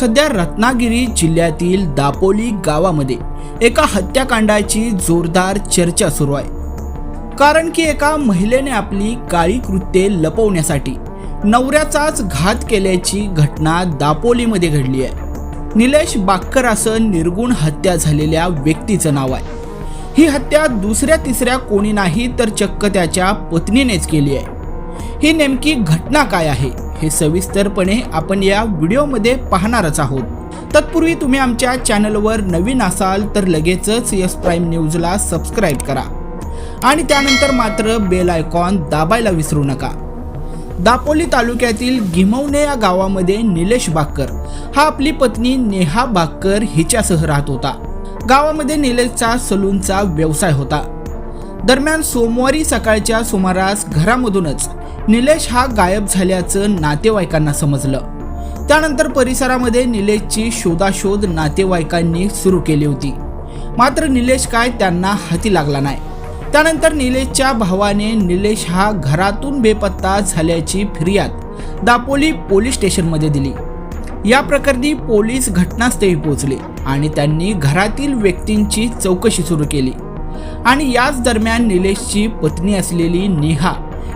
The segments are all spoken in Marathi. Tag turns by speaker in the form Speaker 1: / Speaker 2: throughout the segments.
Speaker 1: सध्या रत्नागिरी जिल्ह्यातील दापोली गावामध्ये एका हत्याकांडाची जोरदार चर्चा सुरू आहे. कारण की एका महिलेने आपली काळी कृत्ये लपवण्यासाठी नवऱ्याचाच घात केल्याची घटना दापोलीमध्ये घडली आहे. निलेश बाक्कर असं निर्गुण हत्या झालेल्या व्यक्तीचं नाव आहे. ही हत्या दुसऱ्या तिसऱ्या कोणी नाही तर चक्क त्याच्या पत्नीनेच केली आहे. ही नेमकी घटना काय आहे? हे सविस्तरपणे आपण या व्हिडिओमध्ये पाहणारच आहोत. तत्पूर्वी तुम्ही आमच्या चॅनलवर नवीन असाल तर लगेचच यस प्राईम न्यूजला सबस्क्राईब करा. आणि त्यानंतर मात्र बेल आयकॉन दाबायला विसरू नका. दापोली तालुक्यातील गिमवणे या गावामध्ये निलेश बाक्कर हा आपली पत्नी नेहा बाक्कर हिच्यासह राहत होता. गावामध्ये निलेशचा सलूनचा व्यवसाय होता. दरम्यान सोमवारी सकाळच्या सुमारास घरामधूनच निलेश हा गायब झाल्याचं नातेवाईकांना समजलं. त्यानंतर परिसरामध्ये निलेशची शोधाशोध नातेवाईकांनी सुरू केली होती. मात्र निलेश काय त्यांना हाती लागला नाही. त्यानंतर निलेशच्या भावाने निलेश हा घरातून बेपत्ता झाल्याची फिर्याद दापोली पोलीस स्टेशनमध्ये दिली. या प्रकरणी पोलीस घटनास्थळी पोहोचले आणि त्यांनी घरातील व्यक्तींची चौकशी सुरू केली. आणि याच दरम्यान निलेशची पत्नी असलेली नेहा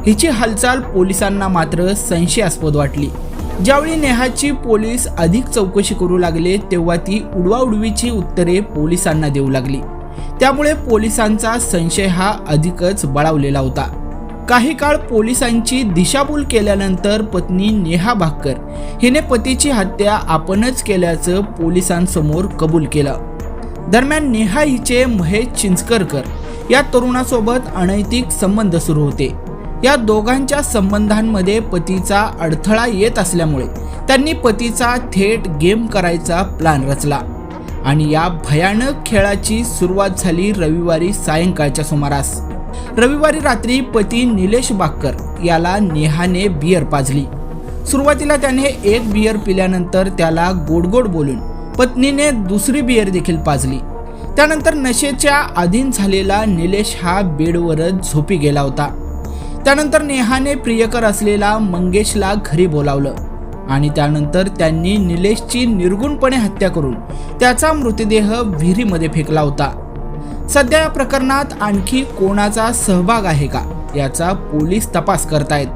Speaker 1: हिची हालचाल पोलिसांना मात्र संशयास्पद वाटली. ज्यावेळी नेहाची पोलीस अधिक चौकशी करू लागले तेव्हा ती उडवाउडवीची उत्तरे पोलिसांना देऊ लागली. त्यामुळे पोलिसांचा संशय हा अधिकच बळावलेला होता. काही काळ पोलिसांची दिशाभूल केल्यानंतर पत्नी नेहा भाकर हिने पतीची हत्या आपणच केल्याचं पोलिसांसमोर कबूल केलं. दरम्यान नेहा हिचे महेश चिंचकरकर या तरुणासोबत अनैतिक संबंध सुरू होते. या दोघांच्या संबंधांमध्ये पतीचा अडथळा येत असल्यामुळे त्यांनी पतीचा थेट गेम करायचा प्लॅन रचला. आणि या भयानक खेळाची सुरुवात झाली रविवारी सायंकाळच्या सुमारास. रविवारी रात्री पती निलेश बाक्कर याला नेहाने बियर पाजली. सुरुवातीला त्याने एक बियर पिल्यानंतर त्याला गोडगोड बोलून पत्नीने दुसरी बियर देखील पाजली. त्यानंतर नशेच्या अधीन झालेला निलेश हा बेडवरच झोपी गेला होता. त्यानंतर नेहाने प्रियकर असलेला मंगेशला घरी बोलावलं आणि त्यानंतर त्यांनी निलेशची निर्गुणपणे हत्या करून त्याचा मृतदेह विहिरीमध्ये फेकला होता. सध्या या प्रकरणात आणखी कोणाचा सहभाग आहे का याचा पोलीस तपास करतायत.